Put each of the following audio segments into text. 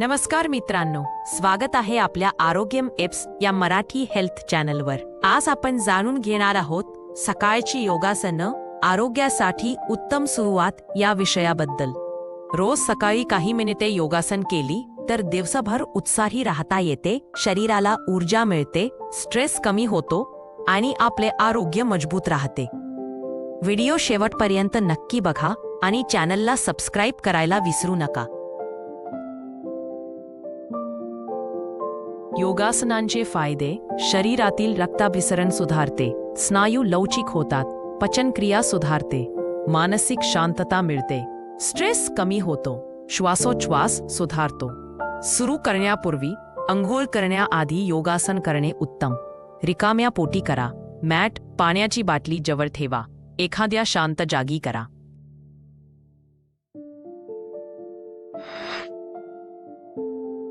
नमस्कार मित्रांनो स्वागत आहे आपल्या आरोग्यम एप्स या मराठी हेल्थ चॅनलवर. आज आपण जाणून घेणार आहोत सकाळची योगासनं आरोग्यासाठी उत्तम सुरुवात या विषयाबद्दल. रोज सकाळी काही मिनिटे योगासन केली तर दिवसभर उत्साही राहता येते शरीराला ऊर्जा मिळते स्ट्रेस कमी होतो आणि आपले आरोग्य मजबूत राहते. व्हिडिओ शेवटपर्यंत नक्की बघा आणि चॅनलला सबस्क्राईब करायला विसरू नका. योगासनांचे फ़ायदे, शरीरातील रक्ताभिसरण सुधारते, स्नायू लवचिक होतात, पचनक्रिया सुधारते, मानसिक शांतता मिळते, स्ट्रेस कमी होतो, श्वासोच्छ्वास सुधारतो. सुरू करण्यापूर्वी, अंघोळ करण्याआधी योगासन करणे उत्तम. रिकाम्या पोटी करा. मॅट, पाण्याची बाटली जवळ ठेवा. एखाद्या शांत जागी करा.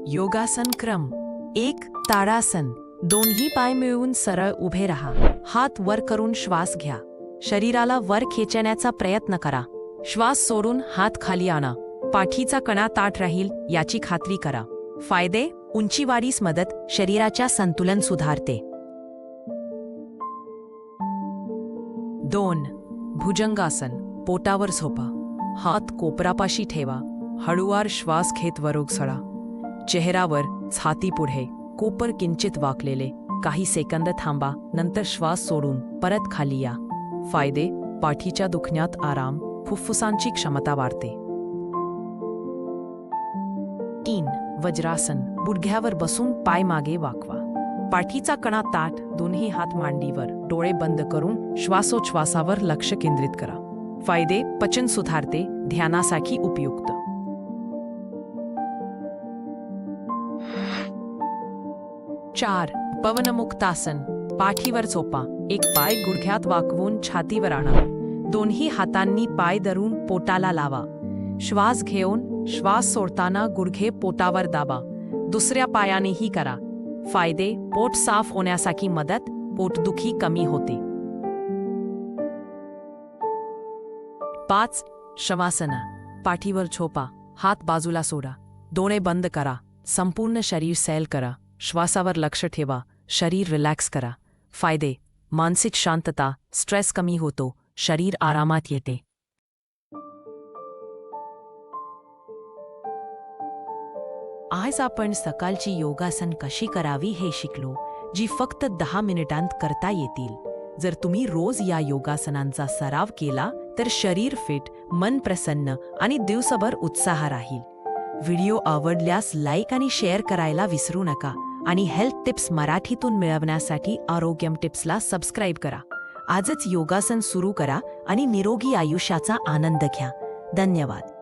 योगासन क्रम एक ताडासन. दोन्ही पाय मिळवून सरळ उभे राहा. हात वर करून श्वास घ्या. शरीराला वर खेचण्याचा प्रयत्न करा. श्वास सोडून हात खाली आणा. पाठीचा कणा ताट राहील याची खात्री करा. फायदे उंचीवाढीस मदत शरीराच्या संतुलन सुधारते. दोन भुजंगासन. पोटावर झोपा. हात कोपरापाशी ठेवा. हळुवार श्वास घेत वरोग सळा चेहरावर छाती पुढे कोपर किंचित वाकलेले काही सेकंद थांबा नंतर श्वास सोडून परत खाली या. फायदे पाठीच्या दुखण्यात आराम फुफ्फुसांची क्षमता वाढते. तीन वज्रासन गुडघ्यावर बसून पाय मागे वाकवा. पाठीचा कणा ताट दोन्ही हात मांडीवर डोळे बंद करून श्वासोच्छ्वासावर लक्ष केंद्रित करा. फायदे पचन सुधारते ध्यानासाठी उपयुक्त. चार पवनमुक्तासन. पाठीवर झोपा. एक पाय गुडघ्यात वाकवून छातीवर आणा. दोन्ही हातांनी पाय धरून पोटाला लावा. श्वास घेऊन श्वास सोडताना गुडघे पोटावर दाबा. दुसऱ्या पायानेही करा. फायदे पोट साफ होण्यासाठी मदत पोटदुखी कमी होते. पाच शवासना. पाठीवर झोपा. हात बाजूला सोडा. डोळे बंद करा. संपूर्ण शरीर सैल करा. श्वासावर लक्ष ठेवा शरीर रिलॅक्स करा. फायदे मानसिक शांतता स्ट्रेस कमी होतो शरीर आरामात येते. आज आपण सकाळची योगासन कशी करावी हे शिकलो जी फक्त दहा मिनिटांत करता येतील. जर तुम्ही रोज या योगासनांचा सराव केला तर शरीर फिट मन प्रसन्न आणि दिवसभर उत्साह राहील. व्हिडिओ आवडल्यास लाईक आणि शेअर करायला विसरू नका. आणि हेल्थ टिप्स मराठीतून मिळवण्यासाठी आरोग्यम टिप्सला सबस्क्राईब करा. आजच योगासन सुरू करा आणि निरोगी आयुष्याचा आनंद घ्या. धन्यवाद.